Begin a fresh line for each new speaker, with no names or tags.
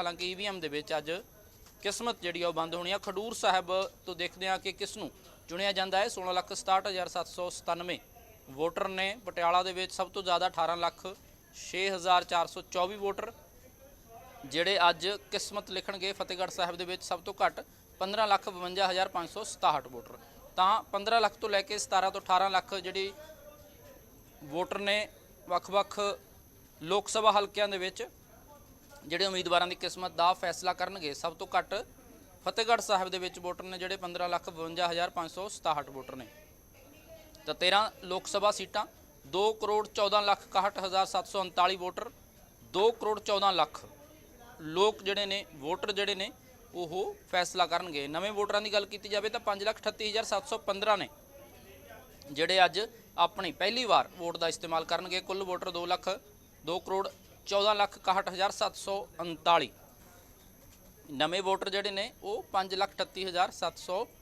ਹਾਲਾਂਕਿ ਈਵੀਐਮ ਦੇ ਵਿੱਚ ਅੱਜ ਕਿਸਮਤ ਜਿਹੜੀ ਆ ਉਹ ਬੰਦ ਹੋਣੀ ਆ। ਖਡੂਰ ਸਾਹਿਬ ਤੋਂ ਦੇਖਦੇ ਆ ਕਿ ਕਿਸ ਨੂੰ ਚੁਣਿਆ ਜਾਂਦਾ ਹੈ। 16,67,797 ਵੋਟਰ ਨੇ ਪਟਿਆਲਾ ਦੇ ਵਿੱਚ ਸਭ ਤੋਂ ਜ਼ਿਆਦਾ 18 ਲੱਖ 6,424 ਵੋਟਰ ਜਿਹੜੇ ਅੱਜ ਕਿਸਮਤ ਲਿਖਣਗੇ ਫਤਿਹਗੜ੍ਹ ਸਾਹਿਬ ਦੇ ਵਿੱਚ ਸਭ ਤੋਂ ਘੱਟ 15 ਲੱਖ 52567 ਵੋਟਰ। ਤਾਂ 15 ਲੱਖ ਤੋਂ ਲੈ ਕੇ 17 ਤੋਂ 18 ਲੱਖ ਜਿਹੜੀ ਵੋਟਰ ਨੇ ਵੱਖ-ਵੱਖ ਲੋਕ ਸਭਾ ਹਲਕਿਆਂ ਦੇ ਵਿੱਚ ਜਿਹੜੇ ਉਮੀਦਵਾਰਾਂ ਦੀ ਕਿਸਮਤ ਦਾ ਫੈਸਲਾ ਕਰਨਗੇ, ਸਭ ਤੋਂ ਘੱਟ ਫਤਿਹਗੜ੍ਹ ਸਾਹਿਬ ਦੇ ਵਿੱਚ ਵੋਟਰ ਨੇ ਜਿਹੜੇ 15 ਲੱਖ 52567 ਵੋਟਰ ਨੇ। ਤਾਂ 13 ਲੋਕ ਸਭਾ ਸੀਟਾਂ 2 ਕਰੋੜ 14 ਲੱਖ 61739 ਵੋਟਰ 2 ਕਰੋੜ 14 ਲੱਖ ਲੋਕ ਜਿਹੜੇ ਨੇ, ਵੋਟਰ ਜਿਹੜੇ ਨੇ, ਉਹ ਫੈਸਲਾ ਕਰਨਗੇ। ਨਵੇਂ ਵੋਟਰਾਂ ਦੀ ਗੱਲ ਕੀਤੀ ਜਾਵੇ ਤਾਂ 538715 ਨੇ, ਜਿਹੜੇ ਅੱਜ ਆਪਣੀ ਪਹਿਲੀ ਵਾਰ ਵੋਟ ਦਾ ਇਸਤੇਮਾਲ ਕਰਨਗੇ। ਕੁੱਲ ਵੋਟਰ 2 ਲੱਖ 2 ਕਰੋੜ 14 ਲੱਖ 61739 ਨਵੇਂ ਵੋਟਰ ਜਿਹੜੇ ਨੇ ਉਹ 5 ਲੱਖ 38715